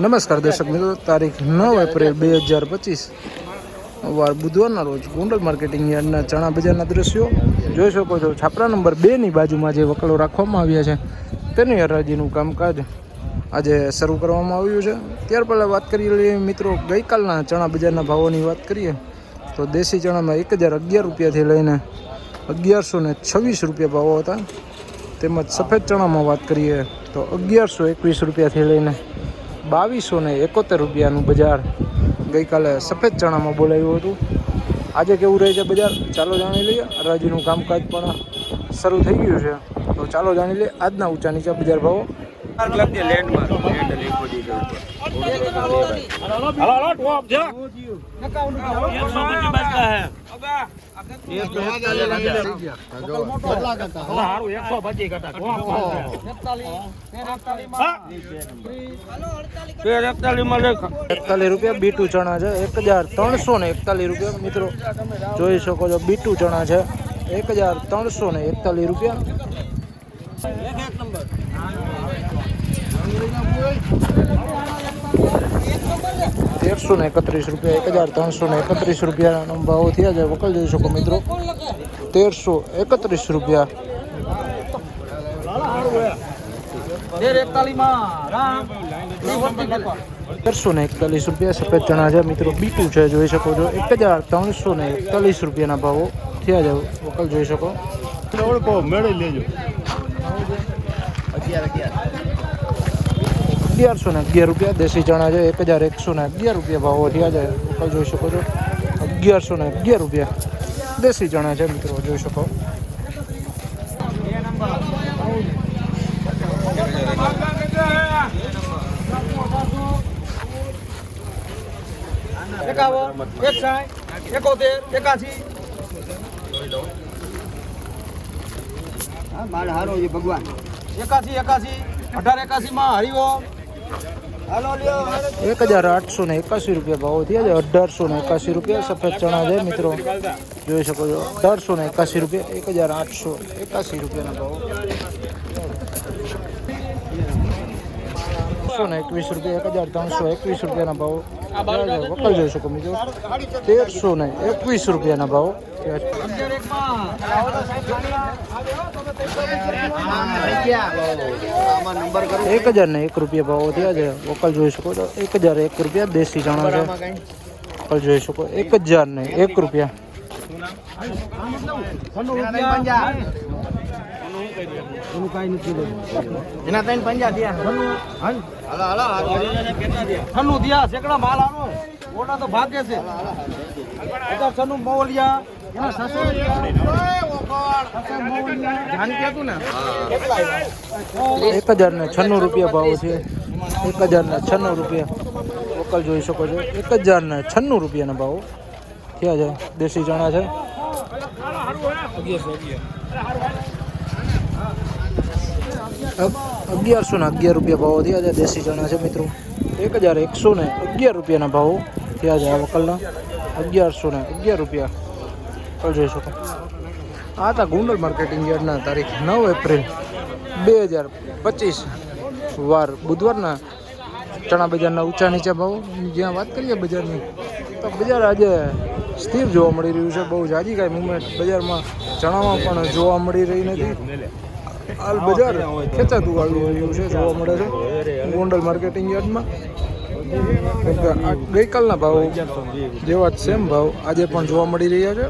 નમસ્કાર દર્શક મિત્રો, તારીખ નવ એપ્રિલ બે હજાર પચીસ. વાર બુધવારના રોજ ગોંડલ માર્કેટિંગ યાર્ડના ચણા બજારના દ્રશ્યો. જોઈ શકો છો, છાપરા નંબર બેની બાજુમાં જે વકલો રાખવામાં આવ્યા છે, તેની હરાજીનું કામકાજ આજે શરૂ કરવામાં આવ્યું છે. ત્યાર પહેલાં વાત કરી લઈએ મિત્રો, ગઈકાલના ચણા બજારના ભાવોની વાત કરીએ, તો દેશી ચણામાં એક હજાર અગિયાર રૂપિયાથી લઈને અગિયારસો ને છવ્વીસ રૂપિયા ભાવો હતા. તેમજ સફેદ ચણામાં વાત કરીએ, તો અગિયારસો એકવીસ રૂપિયાથી લઈને બાવીસો ને એકોતેર રૂપિયાનું બજાર ગઈકાલે સફેદ ચણામાં બોલાવ્યું હતું. આજે કેવું રહે છે બજાર? ચાલો જાણી લઈએ. હરાજીનું કામકાજ પણ શરૂ થઈ ગયું છે. તો ચાલો જાણી લઈએ આજના ઊંચા નીચા બજાર ભાવો. એકતાલીસ રૂપિયા બીટુ ચણા છે, એક હજાર ત્રણસો ને એકતાલીસ રૂપિયા, મિત્રો. જોઈ શકો છો, બીટુ ચણા છે, એક હજાર ત્રણસો ને એકતાલીસ રૂપિયા. તેરસો ને એકત્રીસ રૂપિયા, એક હજાર ત્રણસો ને એકત્રીસ રૂપિયાનો ભાવ થયા છે. વકલ જોઈ શકો મિત્રો. તેરસો એકત્રીસ રૂપિયા. તેરસો ને એકતાલીસ રૂપિયા સફેદ ચણા છે મિત્રો. બીટુ છે, જોઈ શકો છો. એક હજાર ત્રણસો ને એકતાલીસ રૂપિયાના ભાવો થયા છે. વકલ જોઈ શકો. ઓળખો, મેળવી લેજો. અગિયારસો ને અગિયાર રૂપિયા દેશી ચણા છે એક હજાર એકસો ને અગિયાર રૂપિયા ભાવો થયા છે જોઈ શકો છો. અગિયારસો ને અગિયાર રૂપિયા. દેશી ચણા છે મિત્રો જોઈ શકો. એકાવન એકસાઠ એકોતેર એકાશી માલ હારો છે ભગવાન. એકાશી એકાશી અઢાર એકાસી માં હરિઓમ. એક હજાર આઠસો ને એકાસી રૂપિયા ભાવ થયા છે. અઢારસો ને એકાસી રૂપિયા સફેદ ચણા છે, મિત્રો. જોઈ શકો છો. અઢારસો ને એકાસી રૂપિયા, એક હજાર આઠસો એકાસી રૂપિયાના ભાવો. ત્રણસો ને એકવીસ રૂપિયા, એક હજાર ત્રણસો, એકવીસ રૂપિયાના ભાવ? વકલ જોઈ શકો મિત્રો તેરસો ને એકવીસ રૂપિયાના ભાવો. એક હજાર ને એક રૂપિયા ભાવ થયા છે. વકલ જોઈ શકો તો એક હજાર એક રૂપિયા, દેશી ચણા છે. વકલ જોઈ શકો. એક હજાર ને એક રૂપિયા. એના ત્રણ પંજા થયા. છન્નું થયા સેકડા માલ આનો. ઓટા તો ભાગે છે. અગર છન્નું મોવલિયા એના સાસો જાણી કેતું ને? એક હજાર ને છન્નું રૂપિયા ભાવ છે. એક હજાર ને છન્નું રૂપિયા. લોકલ જોઈ શકો છો. એક હજાર ને છન્નું રૂપિયાના ભાવ થયા છે. દેશી ચણા છે. અગિયારસો ને અગિયાર રૂપિયા ભાવો થયા છે. દેશી ચણા છે મિત્રો. એક હજાર એકસો ને અગિયાર રૂપિયાના ભાવો થયા છે આ વકલના. અગિયારસો ને અગિયાર રૂપિયા. વકલ જોઈ આ હતા ગુંડલ માર્કેટિંગ યાર્ડના તારીખ નવ એપ્રિલ બે હજાર પચીસ વાર. બુધવારના ચણા બજારના ઊંચા નીચા ભાવ. જ્યાં વાત કરીએ બજારની, તો બજાર આજે સ્થિર જોવા મળી રહ્યું છે. બહુ જાજી કાંઈ મુવમેન્ટ બજારમાં ચણામાં પણ જોવા મળી રહી નથી. હાલ બજાર ખેંચાતું આવી એવું છે, જોવા મળે છે. ગોંડલ માર્કેટિંગ યાર્ડમાં. ગઈકાલના ભાવ જેવા જ સેમ ભાવ આજે પણ જોવા મળી રહ્યા છે.